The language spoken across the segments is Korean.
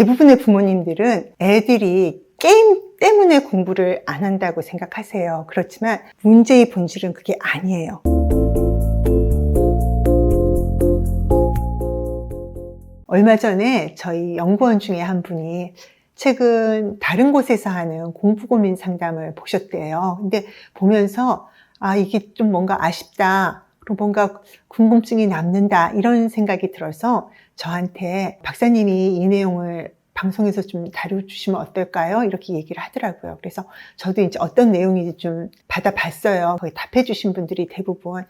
대부분의 부모님들은 애들이 게임 때문에 공부를 안 한다고 생각하세요. 그렇지만 문제의 본질은 그게 아니에요. 얼마 전에 저희 연구원 중에 한 분이 최근 다른 곳에서 하는 공부 고민 상담을 보셨대요. 근데 보면서 아, 이게 좀 뭔가 아쉽다. 그리고 뭔가 궁금증이 남는다. 이런 생각이 들어서 저한테 박사님이 이 내용을 방송에서 좀 다뤄주시면 어떨까요? 이렇게 얘기를 하더라고요. 그래서 저도 이제 어떤 내용인지 좀 받아봤어요. 거기 답해주신 분들이 대부분,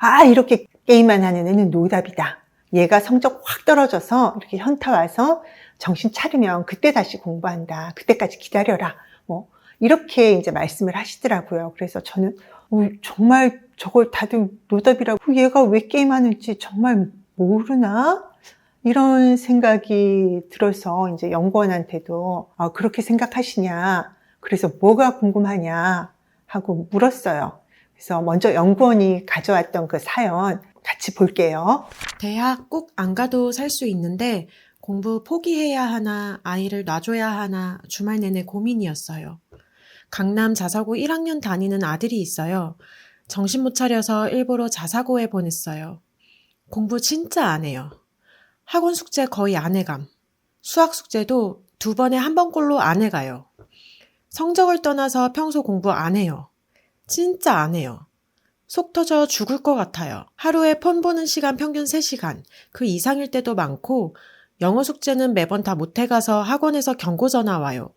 아, 이렇게 게임만 하는 애는 노답이다. 얘가 성적 확 떨어져서 이렇게 현타 와서 정신 차리면 그때 다시 공부한다. 그때까지 기다려라. 뭐, 이렇게 이제 말씀을 하시더라고요. 그래서 저는, 어, 정말 저걸 다들 노답이라고 얘가 왜 게임하는지 정말 모르나? 이런 생각이 들어서 이제 연구원한테도 아, 그렇게 생각하시냐. 그래서 뭐가 궁금하냐 하고 물었어요. 그래서 먼저 연구원이 가져왔던 그 사연 같이 볼게요. 대학 꼭 안 가도 살 수 있는데 공부 포기해야 하나 아이를 놔줘야 하나 주말 내내 고민이었어요. 강남 자사고 1학년 다니는 아들이 있어요. 정신 못 차려서 일부러 자사고에 보냈어요. 공부 진짜 안 해요. 학원 숙제 거의 안 해감. 수학 숙제도 두 번에 한 번꼴로 안 해가요. 성적을 떠나서 평소 공부 안 해요. 진짜 안 해요. 속 터져 죽을 것 같아요. 하루에 폰 보는 시간 평균 3시간, 그 이상일 때도 많고, 영어 숙제는 매번 다 못해가서 학원에서 경고 전화 와요.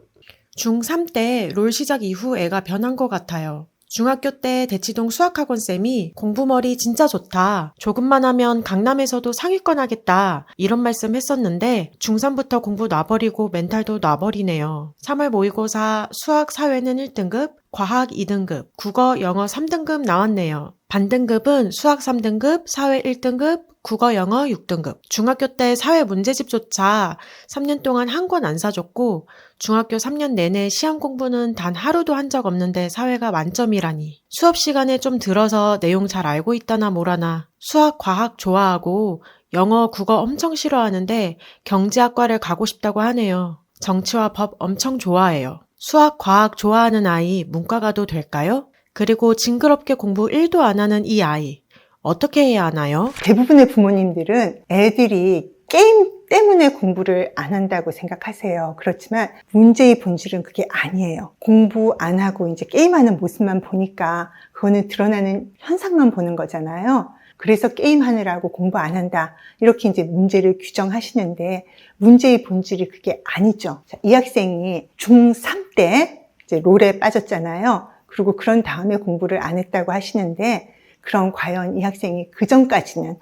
중3 때 롤 시작 이후 애가 변한 것 같아요. 중학교 때 대치동 수학학원 쌤이 공부머리 진짜 좋다. 조금만 하면 강남에서도 상위권 하겠다. 이런 말씀 했었는데 중3부터 공부 놔버리고 멘탈도 놔버리네요. 3월 모의고사 수학 사회는 1등급, 과학 2등급, 국어 영어 3등급 나왔네요. 반등급은 수학 3등급, 사회 1등급, 국어 영어 6등급. 중학교 때 사회 문제집조차 3년 동안 한 권 안 사줬고 중학교 3년 내내 시험 공부는 단 하루도 한 적 없는데 사회가 만점이라니. 수업 시간에 좀 들어서 내용 잘 알고 있다나 뭐라나. 수학, 과학 좋아하고 영어, 국어 엄청 싫어하는데 경제학과를 가고 싶다고 하네요. 정치와 법 엄청 좋아해요. 수학, 과학 좋아하는 아이 문과 가도 될까요? 그리고 징그럽게 공부 1도 안 하는 이 아이. 어떻게 해야 하나요? 대부분의 부모님들은 애들이 게임 때문에 공부를 안 한다고 생각하세요. 그렇지만 문제의 본질은 그게 아니에요. 공부 안 하고 이제 게임하는 모습만 보니까 그거는 드러나는 현상만 보는 거잖아요. 그래서 게임하느라고 공부 안 한다. 이렇게 이제 문제를 규정하시는데 문제의 본질이 그게 아니죠. 자, 이 학생이 중3 때 이제 롤에 빠졌잖아요. 그리고 그런 다음에 공부를 안 했다고 하시는데 그럼 과연 이 학생이 그 전까지는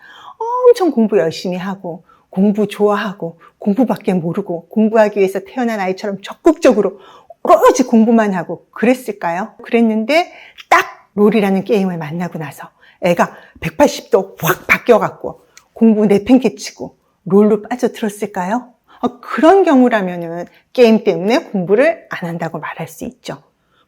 엄청 공부 열심히 하고 공부 좋아하고 공부밖에 모르고 공부하기 위해서 태어난 아이처럼 적극적으로 오로지 공부만 하고 그랬을까요? 그랬는데 딱 롤이라는 게임을 만나고 나서 애가 180도 확 바뀌어갖고 공부 내팽개치고 롤로 빠져들었을까요? 어, 그런 경우라면은 게임 때문에 공부를 안 한다고 말할 수 있죠.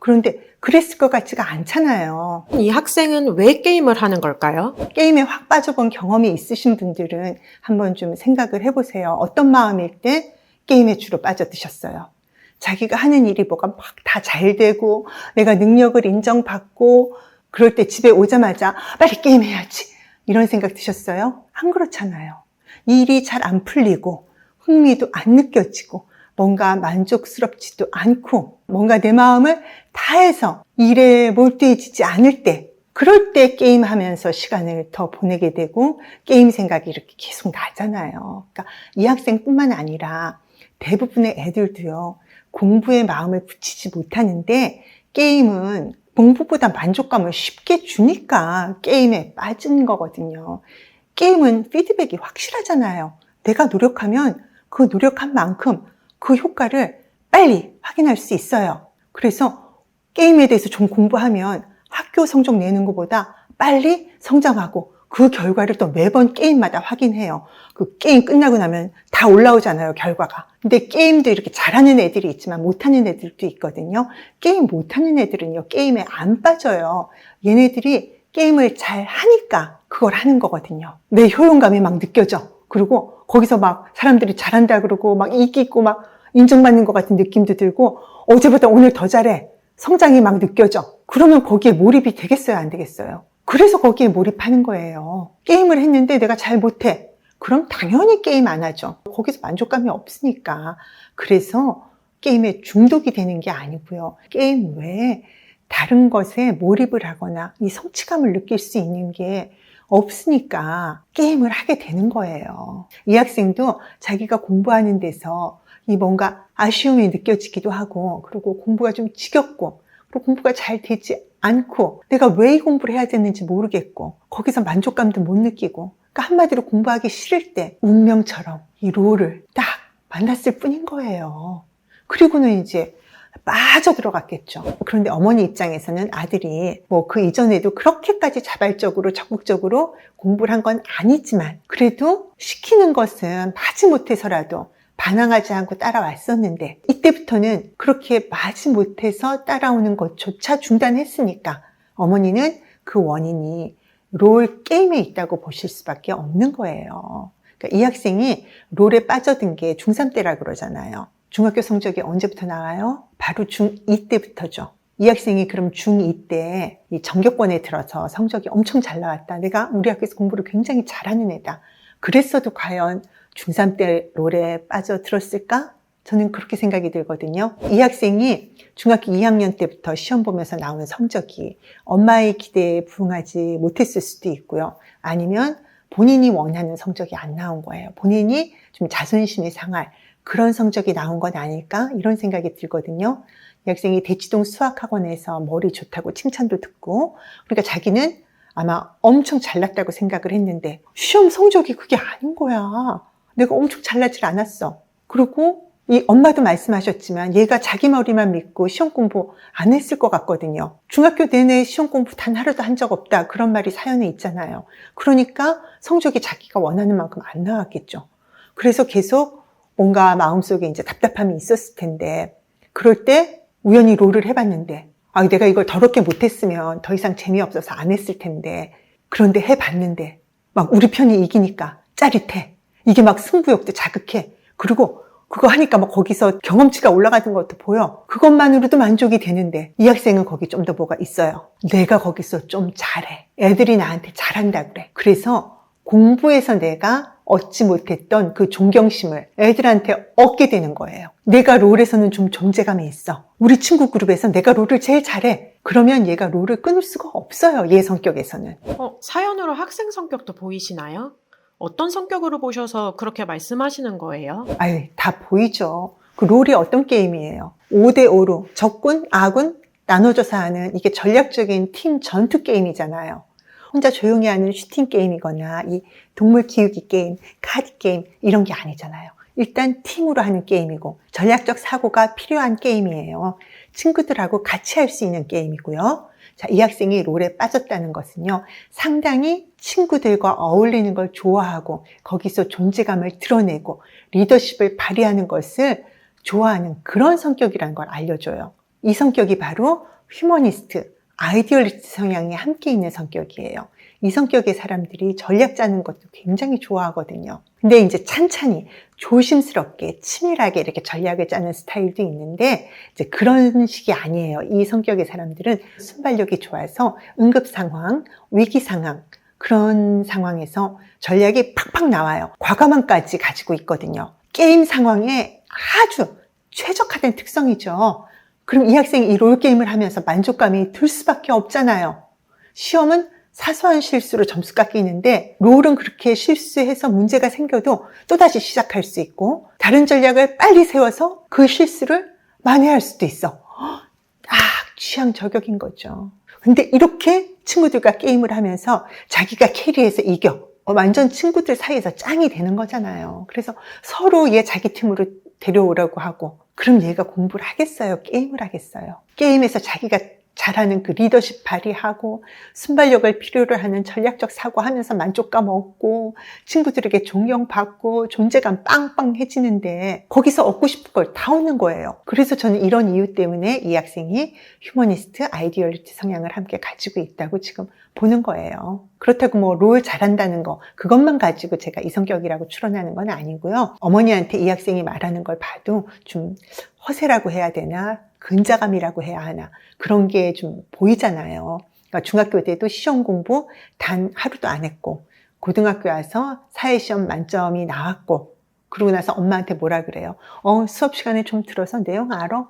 그런데 그랬을 것 같지가 않잖아요. 이 학생은 왜 게임을 하는 걸까요? 게임에 확 빠져본 경험이 있으신 분들은 한번 좀 생각을 해보세요. 어떤 마음일 때 게임에 주로 빠져드셨어요? 자기가 하는 일이 뭐가 막 다 잘 되고 내가 능력을 인정받고 그럴 때 집에 오자마자 빨리 게임해야지 이런 생각 드셨어요? 안 그렇잖아요. 일이 잘 안 풀리고 흥미도 안 느껴지고 뭔가 만족스럽지도 않고 뭔가 내 마음을 다해서 일에 몰두해지지 않을 때 그럴 때 게임하면서 시간을 더 보내게 되고 게임 생각이 이렇게 계속 나잖아요. 그러니까 이 학생뿐만 아니라 대부분의 애들도요. 공부에 마음을 붙이지 못하는데 게임은 공부보다 만족감을 쉽게 주니까 게임에 빠진 거거든요. 게임은 피드백이 확실하잖아요. 내가 노력하면 그 노력한 만큼 그 효과를 빨리 확인할 수 있어요. 그래서 게임에 대해서 좀 공부하면 학교 성적 내는 것보다 빨리 성장하고 그 결과를 또 매번 게임마다 확인해요. 그 게임 끝나고 나면 다 올라오잖아요, 결과가. 근데 게임도 이렇게 잘하는 애들이 있지만 못하는 애들도 있거든요. 게임 못하는 애들은요, 게임에 안 빠져요. 얘네들이 게임을 잘 하니까 그걸 하는 거거든요. 내 효용감이 막 느껴져. 그리고 거기서 막 사람들이 잘한다 그러고 막 이기고 막 인정받는 것 같은 느낌도 들고 어제보다 오늘 더 잘해. 성장이 막 느껴져. 그러면 거기에 몰입이 되겠어요? 안 되겠어요? 그래서 거기에 몰입하는 거예요. 게임을 했는데 내가 잘 못해. 그럼 당연히 게임 안 하죠. 거기서 만족감이 없으니까. 그래서 게임에 중독이 되는 게 아니고요. 게임 외에 다른 것에 몰입을 하거나 이 성취감을 느낄 수 있는 게 없으니까 게임을 하게 되는 거예요. 이 학생도 자기가 공부하는 데서 이 뭔가 아쉬움이 느껴지기도 하고, 그리고 공부가 좀 지겹고, 그리고 공부가 잘 되지 않고, 내가 왜 이 공부를 해야 되는지 모르겠고, 거기서 만족감도 못 느끼고, 그러니까 한마디로 공부하기 싫을 때 운명처럼 이 롤을 딱 만났을 뿐인 거예요. 그리고는 이제 빠져 들어갔겠죠. 그런데 어머니 입장에서는 아들이 뭐 그 이전에도 그렇게까지 자발적으로 적극적으로 공부를 한 건 아니지만 그래도 시키는 것은 마지 못해서라도 반항하지 않고 따라왔었는데 이때부터는 그렇게 마지 못해서 따라오는 것조차 중단했으니까 어머니는 그 원인이 롤 게임에 있다고 보실 수밖에 없는 거예요. 그러니까 이 학생이 롤에 빠져든 게 중3 때라 그러잖아요. 중학교 성적이 언제부터 나와요? 바로 중2 때부터죠. 이 학생이 그럼 중2 때 이 전교권에 들어서 성적이 엄청 잘 나왔다. 내가 우리 학교에서 공부를 굉장히 잘하는 애다. 그랬어도 과연 중3 때 롤에 빠져들었을까? 저는 그렇게 생각이 들거든요. 이 학생이 중학교 2학년 때부터 시험 보면서 나오는 성적이 엄마의 기대에 부응하지 못했을 수도 있고요. 아니면 본인이 원하는 성적이 안 나온 거예요. 본인이 좀 자존심이 상할 그런 성적이 나온 건 아닐까? 이런 생각이 들거든요. 이 학생이 대치동 수학학원에서 머리 좋다고 칭찬도 듣고, 그러니까 자기는 아마 엄청 잘났다고 생각을 했는데, 시험 성적이 그게 아닌 거야. 내가 엄청 잘나질 않았어. 그리고 이 엄마도 말씀하셨지만 얘가 자기 머리만 믿고 시험 공부 안 했을 것 같거든요. 중학교 내내 시험 공부 단 하루도 한 적 없다. 그런 말이 사연에 있잖아요. 그러니까 성적이 자기가 원하는 만큼 안 나왔겠죠. 그래서 계속 뭔가 마음속에 이제 답답함이 있었을 텐데 그럴 때 우연히 롤을 해봤는데 아 내가 이걸 더럽게 못했으면 더 이상 재미없어서 안 했을 텐데 그런데 해봤는데 막 우리 편이 이기니까 짜릿해. 이게 막 승부욕도 자극해. 그리고 그거 하니까 막 거기서 경험치가 올라가는 것도 보여. 그것만으로도 만족이 되는데 이 학생은 거기 좀 더 뭐가 있어요. 내가 거기서 좀 잘해. 애들이 나한테 잘한다 그래. 그래서 공부에서 내가 얻지 못했던 그 존경심을 애들한테 얻게 되는 거예요. 내가 롤에서는 좀 존재감이 있어. 우리 친구 그룹에서 내가 롤을 제일 잘해. 그러면 얘가 롤을 끊을 수가 없어요. 얘 성격에서는. 어, 사연으로 학생 성격도 보이시나요? 어떤 성격으로 보셔서 그렇게 말씀하시는 거예요? 아유, 다 보이죠. 그 롤이 어떤 게임이에요? 5대5로 적군, 아군 나눠져서 하는 이게 전략적인 팀 전투 게임이잖아요. 혼자 조용히 하는 슈팅 게임이거나 이 동물 키우기 게임, 카드 게임 이런 게 아니잖아요. 일단 팀으로 하는 게임이고 전략적 사고가 필요한 게임이에요. 친구들하고 같이 할 수 있는 게임이고요. 자, 이 학생이 롤에 빠졌다는 것은요. 상당히 친구들과 어울리는 걸 좋아하고 거기서 존재감을 드러내고 리더십을 발휘하는 것을 좋아하는 그런 성격이라는 걸 알려줘요. 이 성격이 바로 휴머니스트, 아이디얼리스트 성향이 함께 있는 성격이에요. 이 성격의 사람들이 전략 짜는 것도 굉장히 좋아하거든요. 근데 이제 찬찬히 조심스럽게 치밀하게 이렇게 전략을 짜는 스타일도 있는데 이제 그런 식이 아니에요. 이 성격의 사람들은 순발력이 좋아서 응급 상황, 위기 상황 그런 상황에서 전략이 팍팍 나와요. 과감함까지 가지고 있거든요. 게임 상황에 아주 최적화된 특성이죠. 그럼 이 학생이 이 롤게임을 하면서 만족감이 들 수밖에 없잖아요. 시험은 사소한 실수로 점수 깎이는데 롤은 그렇게 실수해서 문제가 생겨도 또다시 시작할 수 있고 다른 전략을 빨리 세워서 그 실수를 만회할 수도 있어. 아, 취향 저격인 거죠. 근데 이렇게 친구들과 게임을 하면서 자기가 캐리해서 이겨. 어, 완전 친구들 사이에서 짱이 되는 거잖아요. 그래서 서로 얘 자기 팀으로 데려오라고 하고 그럼 얘가 공부를 하겠어요? 게임을 하겠어요? 게임에서 자기가 잘하는 그 리더십 발휘하고 순발력을 필요로 하는 전략적 사고하면서 만족감 얻고 친구들에게 존경받고 존재감 빵빵해지는데 거기서 얻고 싶은 걸 다 얻는 거예요. 그래서 저는 이런 이유 때문에 이 학생이 휴머니스트, 아이디얼리티 성향을 함께 가지고 있다고 지금 보는 거예요. 그렇다고 뭐 롤 잘한다는 거 그것만 가지고 제가 이성격이라고 추론하는 건 아니고요. 어머니한테 이 학생이 말하는 걸 봐도 좀 허세라고 해야 되나 근자감이라고 해야 하나 그런 게 좀 보이잖아요. 그러니까 중학교 때도 시험 공부 단 하루도 안 했고 고등학교 와서 사회시험 만점이 나왔고 그러고 나서 엄마한테 뭐라 그래요? 어, 수업 시간에 좀 들어서 내용 알아?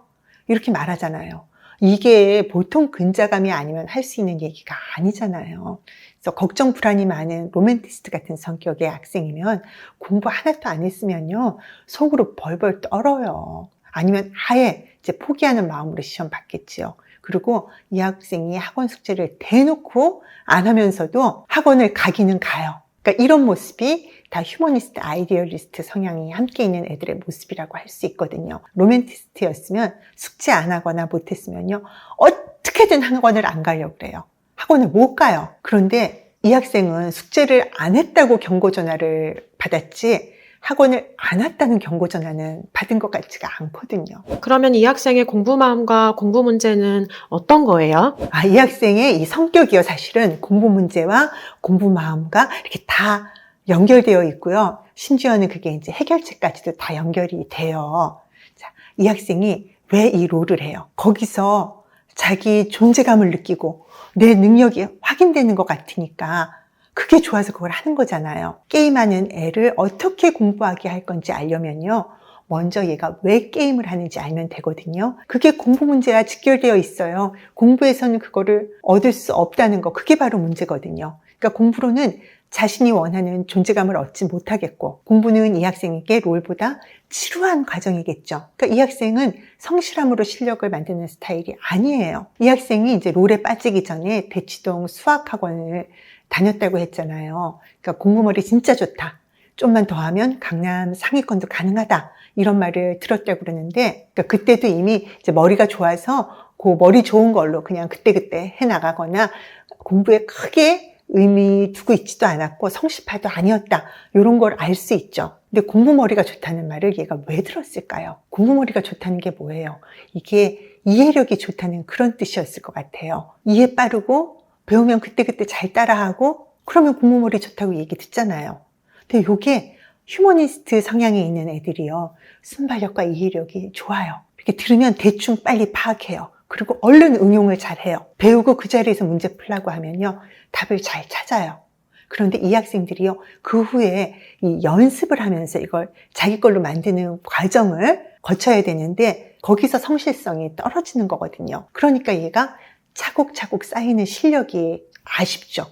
이렇게 말하잖아요. 이게 보통 근자감이 아니면 할 수 있는 얘기가 아니잖아요. 그래서 걱정 불안이 많은 로맨티스트 같은 성격의 학생이면 공부 하나도 안 했으면요. 속으로 벌벌 떨어요. 아니면 아예 이제 포기하는 마음으로 시험 봤겠지요. 그리고 이 학생이 학원 숙제를 대놓고 안 하면서도 학원을 가기는 가요. 그러니까 이런 모습이 다 휴머니스트, 아이디얼리스트 성향이 함께 있는 애들의 모습이라고 할 수 있거든요. 로맨티스트였으면 숙제 안 하거나 못했으면요. 어떻게든 학원을 안 가려고 그래요. 학원을 못 가요. 그런데 이 학생은 숙제를 안 했다고 경고 전화를 받았지 학원을 안 왔다는 경고 전화는 받은 것 같지가 않거든요. 그러면 이 학생의 공부 마음과 공부 문제는 어떤 거예요? 아, 이 학생의 이 성격이요. 사실은 공부 문제와 공부 마음과 이렇게 다 연결되어 있고요. 심지어는 그게 이제 해결책까지도 다 연결이 돼요. 자, 이 학생이 왜 이 롤을 해요? 거기서 자기 존재감을 느끼고 내 능력이 확인되는 것 같으니까 그게 좋아서 그걸 하는 거잖아요. 게임하는 애를 어떻게 공부하게 할 건지 알려면요. 먼저 얘가 왜 게임을 하는지 알면 되거든요. 그게 공부 문제와 직결되어 있어요. 공부에서는 그거를 얻을 수 없다는 거. 그게 바로 문제거든요. 그러니까 공부로는 자신이 원하는 존재감을 얻지 못하겠고 공부는 이 학생에게 롤보다 지루한 과정이겠죠. 그러니까 이 학생은 성실함으로 실력을 만드는 스타일이 아니에요. 이 학생이 이제 롤에 빠지기 전에 대치동 수학학원을 다녔다고 했잖아요. 그러니까 공부머리 진짜 좋다. 좀만 더 하면 강남 상위권도 가능하다. 이런 말을 들었다고 그러는데, 그러니까 그때도 이미 이제 머리가 좋아서 그 머리 좋은 걸로 그냥 그때그때 해 나가거나 공부에 크게 의미 두고 있지도 않았고 성실파도 아니었다. 이런 걸 알 수 있죠. 근데 공부머리가 좋다는 말을 얘가 왜 들었을까요? 공부머리가 좋다는 게 뭐예요? 이게 이해력이 좋다는 그런 뜻이었을 것 같아요. 이해 빠르고 배우면 그때그때 잘 따라하고 그러면 공부머리 좋다고 얘기 듣잖아요. 근데 요게 휴머니스트 성향에 있는 애들이요. 순발력과 이해력이 좋아요. 이렇게 들으면 대충 빨리 파악해요. 그리고 얼른 응용을 잘 해요. 배우고 그 자리에서 문제 풀라고 하면요. 답을 잘 찾아요. 그런데 이 학생들이요. 그 후에 이 연습을 하면서 이걸 자기 걸로 만드는 과정을 거쳐야 되는데 거기서 성실성이 떨어지는 거거든요. 그러니까 얘가 차곡차곡 쌓이는 실력이 아쉽죠.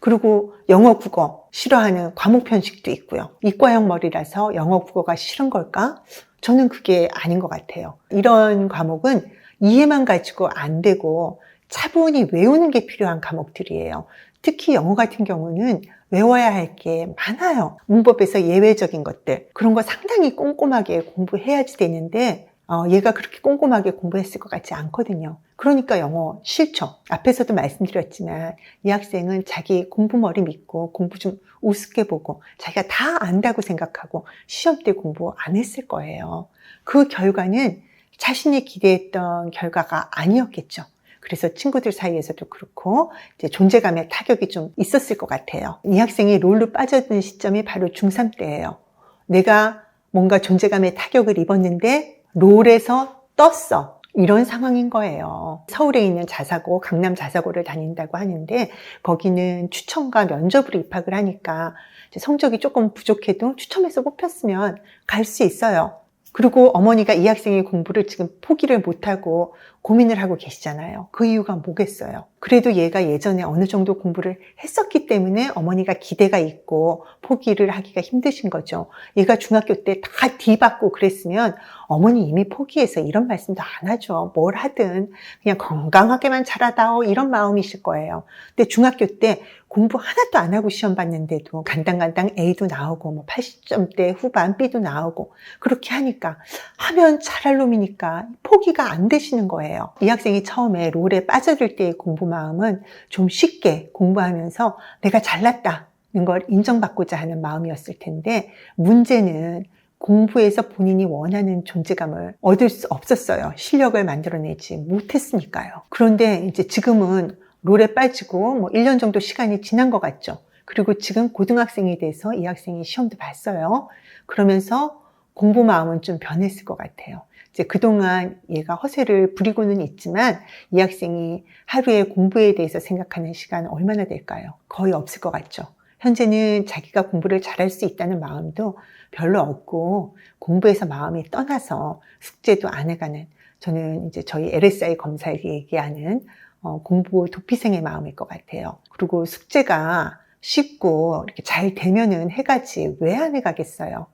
그리고 영어, 국어 싫어하는 과목 편식도 있고요. 이과형 머리라서 영어, 국어가 싫은 걸까? 저는 그게 아닌 것 같아요. 이런 과목은 이해만 가지고 안 되고 차분히 외우는 게 필요한 과목들이에요. 특히 영어 같은 경우는 외워야 할 게 많아요. 문법에서 예외적인 것들. 그런 거 상당히 꼼꼼하게 공부해야지 되는데, 어, 얘가 그렇게 꼼꼼하게 공부했을 것 같지 않거든요. 그러니까 영어 싫죠. 앞에서도 말씀드렸지만 이 학생은 자기 공부머리 믿고 공부 좀 우습게 보고 자기가 다 안다고 생각하고 시험 때 공부 안 했을 거예요. 그 결과는 자신이 기대했던 결과가 아니었겠죠. 그래서 친구들 사이에서도 그렇고 이제 존재감의 타격이 좀 있었을 것 같아요. 이 학생이 롤로 빠져든 시점이 바로 중3 때예요. 내가 뭔가 존재감의 타격을 입었는데 롤에서 떴어. 이런 상황인 거예요. 서울에 있는 자사고, 강남 자사고를 다닌다고 하는데 거기는 추천과 면접으로 입학을 하니까 성적이 조금 부족해도 추첨해서 뽑혔으면 갈 수 있어요. 그리고 어머니가 이 학생의 공부를 지금 포기를 못하고 고민을 하고 계시잖아요. 그 이유가 뭐겠어요? 그래도 얘가 예전에 어느 정도 공부를 했었기 때문에 어머니가 기대가 있고 포기를 하기가 힘드신 거죠. 얘가 중학교 때다 D 받고 그랬으면 어머니 이미 포기해서 이런 말씀도 안 하죠. 뭘 하든 그냥 건강하게만 자라다오 이런 마음이실 거예요. 근데 중학교 때 공부 하나도 안 하고 시험 봤는데도 간당간당 A도 나오고 뭐 80점대 후반 B도 나오고 그렇게 하니까 하면 잘할 놈이니까 포기가 안 되시는 거예요. 이 학생이 처음에 롤에 빠져들 때의 공부 마음은 좀 쉽게 공부하면서 내가 잘났다는 걸 인정받고자 하는 마음이었을 텐데 문제는 공부에서 본인이 원하는 존재감을 얻을 수 없었어요. 실력을 만들어내지 못했으니까요. 그런데 이제 지금은 롤에 빠지고 뭐 1년 정도 시간이 지난 것 같죠. 그리고 지금 고등학생이 돼서 이 학생이 시험도 봤어요. 그러면서 공부 마음은 좀 변했을 것 같아요. 이제 그동안 얘가 허세를 부리고는 있지만 이 학생이 하루에 공부에 대해서 생각하는 시간은 얼마나 될까요? 거의 없을 것 같죠. 현재는 자기가 공부를 잘할 수 있다는 마음도 별로 없고 공부에서 마음이 떠나서 숙제도 안 해가는 저는 이제 저희 LSI 검사에 얘기하는 어, 공부 도피생의 마음일 것 같아요. 그리고 숙제가 쉽고 이렇게 잘 되면은 해가지 왜 안 해가겠어요?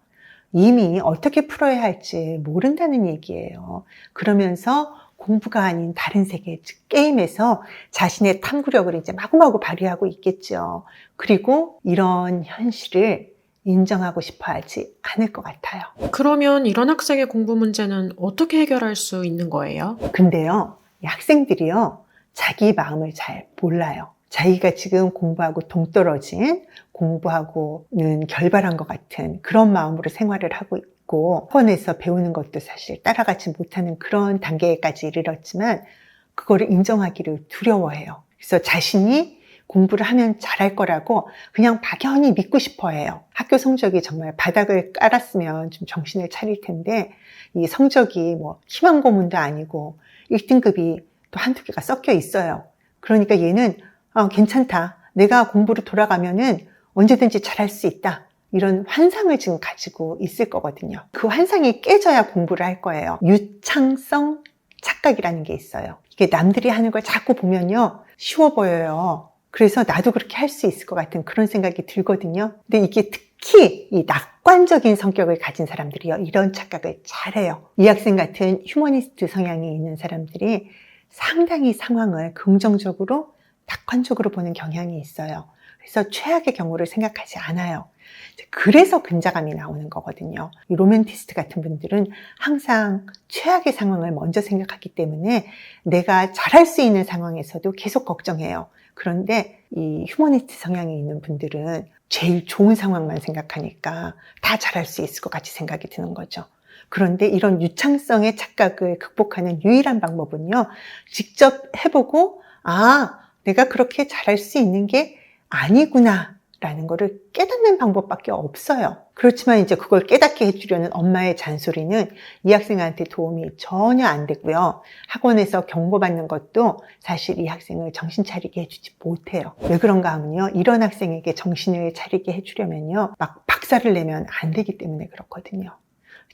이미 어떻게 풀어야 할지 모른다는 얘기예요. 그러면서 공부가 아닌 다른 세계, 즉 게임에서 자신의 탐구력을 이제 마구마구 발휘하고 있겠죠. 그리고 이런 현실을 인정하고 싶어 하지 않을 것 같아요. 그러면 이런 학생의 공부 문제는 어떻게 해결할 수 있는 거예요? 근데요, 이 학생들이요, 자기 마음을 잘 몰라요. 자기가 지금 공부하고 동떨어진, 공부하고는 결발한 것 같은 그런 마음으로 생활을 하고 있고, 학원에서 배우는 것도 사실 따라가지 못하는 그런 단계까지 이르렀지만, 그거를 인정하기를 두려워해요. 그래서 자신이 공부를 하면 잘할 거라고 그냥 막연히 믿고 싶어 해요. 학교 성적이 정말 바닥을 깔았으면 좀 정신을 차릴 텐데, 이 성적이 뭐 희망 고문도 아니고 1등급이 또 한두 개가 섞여 있어요. 그러니까 얘는 어, 괜찮다. 내가 공부로 돌아가면은 언제든지 잘할 수 있다. 이런 환상을 지금 가지고 있을 거거든요. 그 환상이 깨져야 공부를 할 거예요. 유창성 착각이라는 게 있어요. 이게 남들이 하는 걸 자꾸 보면요. 쉬워 보여요. 그래서 나도 그렇게 할 수 있을 것 같은 그런 생각이 들거든요. 근데 이게 특히 이 낙관적인 성격을 가진 사람들이요. 이런 착각을 잘해요. 이 학생 같은 휴머니스트 성향이 있는 사람들이 상당히 상황을 긍정적으로 낙관적으로 보는 경향이 있어요. 그래서 최악의 경우를 생각하지 않아요. 그래서 근자감이 나오는 거거든요. 이 로맨티스트 같은 분들은 항상 최악의 상황을 먼저 생각하기 때문에 내가 잘할 수 있는 상황에서도 계속 걱정해요. 그런데 이 휴머니스트 성향이 있는 분들은 제일 좋은 상황만 생각하니까 다 잘할 수 있을 것 같이 생각이 드는 거죠. 그런데 이런 유창성의 착각을 극복하는 유일한 방법은요, 직접 해보고, 아, 내가 그렇게 잘할 수 있는 게 아니구나. 라는 거를 깨닫는 방법밖에 없어요. 그렇지만 이제 그걸 깨닫게 해주려는 엄마의 잔소리는 이 학생한테 도움이 전혀 안 되고요. 학원에서 경고받는 것도 사실 이 학생을 정신 차리게 해주지 못해요. 왜 그런가 하면요. 이런 학생에게 정신을 차리게 해주려면요. 막 박살을 내면 안 되기 때문에 그렇거든요.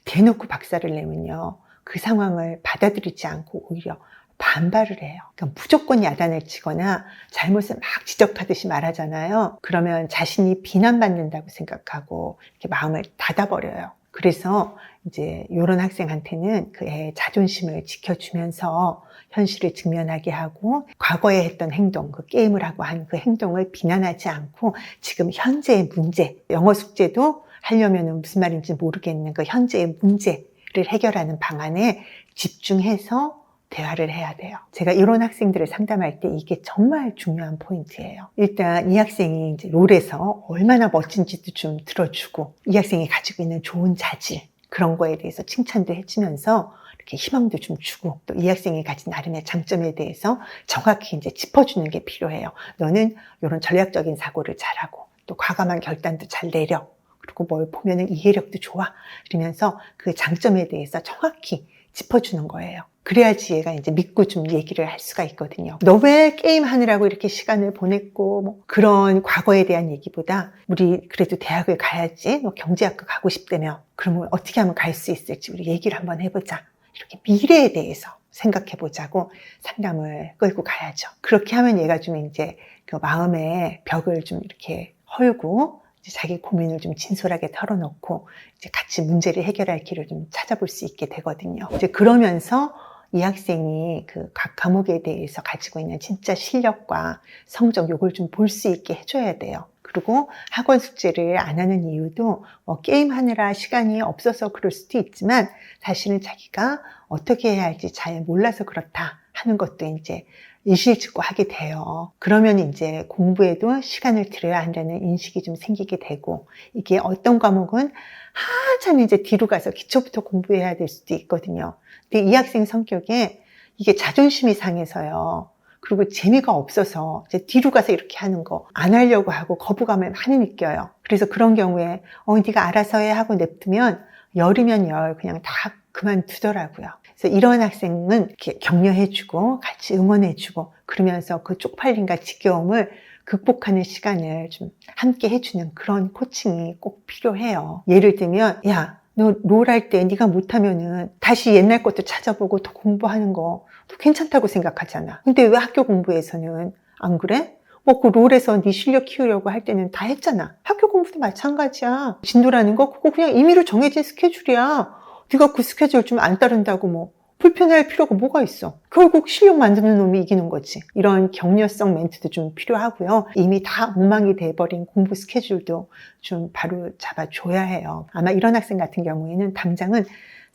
대놓고 박살을 내면요. 그 상황을 받아들이지 않고 오히려 반발을 해요. 그러니까 무조건 야단을 치거나 잘못을 막 지적하듯이 말하잖아요. 그러면 자신이 비난받는다고 생각하고 이렇게 마음을 닫아버려요. 그래서 이제 이런 학생한테는 그 애의 자존심을 지켜주면서 현실을 직면하게 하고 과거에 했던 행동, 그 게임을 하고 한 그 행동을 비난하지 않고 지금 현재의 문제, 영어 숙제도 하려면 무슨 말인지 모르겠는 그 현재의 문제를 해결하는 방안에 집중해서 대화를 해야 돼요. 제가 이런 학생들을 상담할 때 이게 정말 중요한 포인트예요. 일단 이 학생이 이제 롤에서 얼마나 멋진지도 좀 들어주고 이 학생이 가지고 있는 좋은 자질 그런 거에 대해서 칭찬도 해주면서 이렇게 희망도 좀 주고 또 이 학생이 가진 나름의 장점에 대해서 정확히 이제 짚어주는 게 필요해요. 너는 이런 전략적인 사고를 잘하고 또 과감한 결단도 잘 내려. 그리고 뭘 보면은 이해력도 좋아. 이러면서 그 장점에 대해서 정확히 짚어주는 거예요. 그래야지 얘가 이제 믿고 좀 얘기를 할 수가 있거든요. 너 왜 게임 하느라고 이렇게 시간을 보냈고, 뭐 그런 과거에 대한 얘기보다 우리 그래도 대학을 가야지, 뭐 경제학과 가고 싶다며, 그러면 어떻게 하면 갈 수 있을지 우리 얘기를 한번 해보자. 이렇게 미래에 대해서 생각해 보자고 상담을 끌고 가야죠. 그렇게 하면 얘가 좀 이제 그 마음의 벽을 좀 이렇게 헐고 자기 고민을 좀 진솔하게 털어놓고 이제 같이 문제를 해결할 길을 좀 찾아볼 수 있게 되거든요. 이제 그러면서 이 학생이 그 각 과목에 대해서 가지고 있는 진짜 실력과 성적 요걸 좀 볼 수 있게 해줘야 돼요. 그리고 학원 숙제를 안 하는 이유도 뭐 게임 하느라 시간이 없어서 그럴 수도 있지만 사실은 자기가 어떻게 해야 할지 잘 몰라서 그렇다 하는 것도 이제 일실직고 하게 돼요. 그러면 이제 공부에도 시간을 들여야 한다는 인식이 좀 생기게 되고 이게 어떤 과목은 한참 이제 뒤로 가서 기초부터 공부해야 될 수도 있거든요. 근데 이 학생 성격에 이게 자존심이 상해서요. 그리고 재미가 없어서 이제 뒤로 가서 이렇게 하는 거 안 하려고 하고 거부감을 많이 느껴요. 그래서 그런 경우에 어 네가 알아서 해 하고 냅두면 열이면 열 그냥 다 그만두더라고요. 그래서 이런 학생은 이렇게 격려해주고 같이 응원해주고 그러면서 그 쪽팔림과 지겨움을 극복하는 시간을 좀 함께 해주는 그런 코칭이 꼭 필요해요. 예를 들면 야 너 롤 할 때 네가 못하면은 다시 옛날 것도 찾아보고 더 공부하는 거 또 괜찮다고 생각하잖아. 근데 왜 학교 공부에서는 안 그래? 뭐그 롤에서 네 실력 키우려고 할 때는 다 했잖아. 학교 공부도 마찬가지야. 진도라는 거 그거 그냥 임의로 정해진 스케줄이야. 네가 그 스케줄 좀 안 따른다고 뭐 불편할 필요가 뭐가 있어. 결국 실력 만드는 놈이 이기는 거지. 이런 격려성 멘트도 좀 필요하고요. 이미 다 엉망이 돼버린 공부 스케줄도 좀 바로 잡아줘야 해요. 아마 이런 학생 같은 경우에는 당장은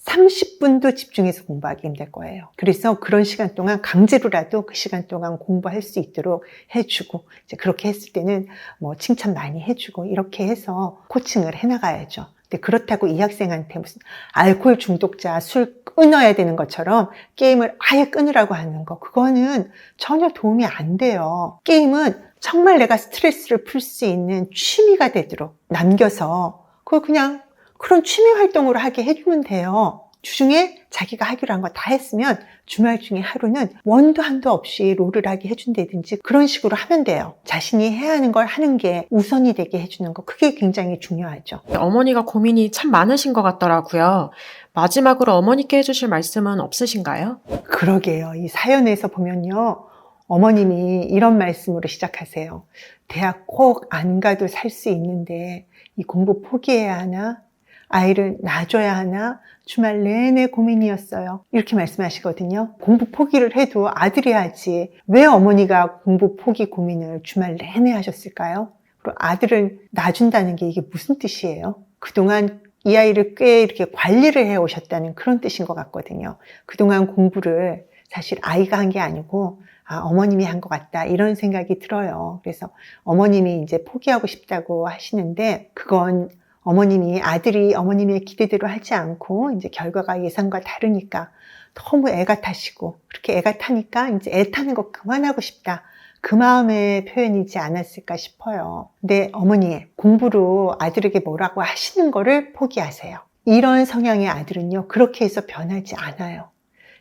30분도 집중해서 공부하기 힘들 거예요. 그래서 그런 시간 동안 강제로라도 그 시간 동안 공부할 수 있도록 해주고, 이제 그렇게 했을 때는 뭐 칭찬 많이 해주고, 이렇게 해서 코칭을 해나가야죠. 그렇다고 이 학생한테 무슨 알코올 중독자 술 끊어야 되는 것처럼 게임을 아예 끊으라고 하는 거, 그거는 전혀 도움이 안 돼요. 게임은 정말 내가 스트레스를 풀 수 있는 취미가 되도록 남겨서 그걸 그냥 그런 취미 활동으로 하게 해주면 돼요. 주중에 자기가 하기로 한 거 다 했으면 주말 중에 하루는 원도 한도 없이 롤을 하게 해준다든지 그런 식으로 하면 돼요. 자신이 해야 하는 걸 하는 게 우선이 되게 해주는 거 그게 굉장히 중요하죠. 어머니가 고민이 참 많으신 것 같더라고요. 마지막으로 어머니께 해주실 말씀은 없으신가요? 그러게요. 이 사연에서 보면요. 어머님이 이런 말씀으로 시작하세요. 대학 꼭 안 가도 살 수 있는데 이 공부 포기해야 하나? 아이를 놔줘야 하나? 주말 내내 고민이었어요. 이렇게 말씀하시거든요. 공부 포기를 해도 아들이 하지. 왜 어머니가 공부 포기 고민을 주말 내내 하셨을까요? 그리고 아들을 놔준다는 게 이게 무슨 뜻이에요? 그동안 이 아이를 꽤 이렇게 관리를 해 오셨다는 그런 뜻인 것 같거든요. 그동안 공부를 사실 아이가 한 게 아니고 아, 어머님이 한 것 같다 이런 생각이 들어요. 그래서 어머님이 이제 포기하고 싶다고 하시는데 그건 어머님이 아들이 어머님의 기대대로 하지 않고 이제 결과가 예상과 다르니까 너무 애가 타시고 그렇게 애가 타니까 이제 애 타는 거 그만하고 싶다. 그 마음의 표현이지 않았을까 싶어요. 근데 어머니 공부로 아들에게 뭐라고 하시는 거를 포기하세요. 이런 성향의 아들은요 그렇게 해서 변하지 않아요.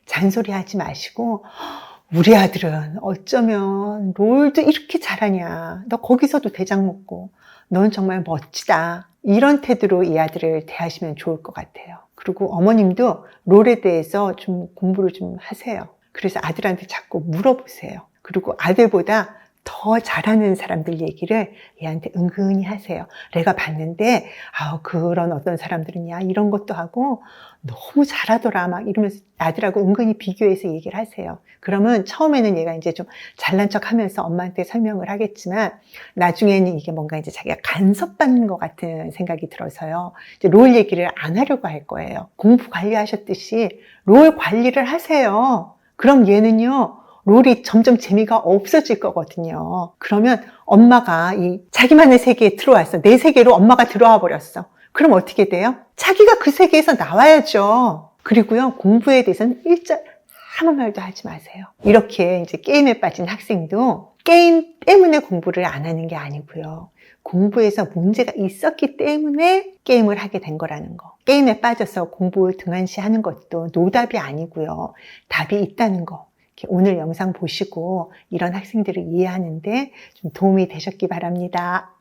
잔소리하지 마시고 우리 아들은 어쩌면 롤도 이렇게 잘하냐. 너 거기서도 대장 먹고 넌 정말 멋지다. 이런 태도로 이 아들을 대하시면 좋을 것 같아요. 그리고 어머님도 롤에 대해서 좀 공부를 좀 하세요. 그래서 아들한테 자꾸 물어보세요. 그리고 아들보다 더 잘하는 사람들 얘기를 얘한테 은근히 하세요. 내가 봤는데, 아 그런 어떤 사람들은 야, 이런 것도 하고, 너무 잘하더라. 막 이러면서 아들하고 은근히 비교해서 얘기를 하세요. 그러면 처음에는 얘가 이제 좀 잘난 척 하면서 엄마한테 설명을 하겠지만, 나중에는 이게 뭔가 이제 자기가 간섭받는 것 같은 생각이 들어서요. 이제 롤 얘기를 안 하려고 할 거예요. 공부 관리하셨듯이 롤 관리를 하세요. 그럼 얘는요, 롤이 점점 재미가 없어질 거거든요. 그러면 엄마가 이 자기만의 세계에 들어왔어. 내 세계로 엄마가 들어와 버렸어. 그럼 어떻게 돼요? 자기가 그 세계에서 나와야죠. 그리고요, 공부에 대해서는 일절 아무 말도 하지 마세요. 이렇게 이제 게임에 빠진 학생도 게임 때문에 공부를 안 하는 게 아니고요. 공부에서 문제가 있었기 때문에 게임을 하게 된 거라는 거. 게임에 빠져서 공부 등한시 하는 것도 노답이 아니고요. 답이 있다는 거. 오늘 영상 보시고 이런 학생들을 이해하는데 좀 도움이 되셨기 바랍니다.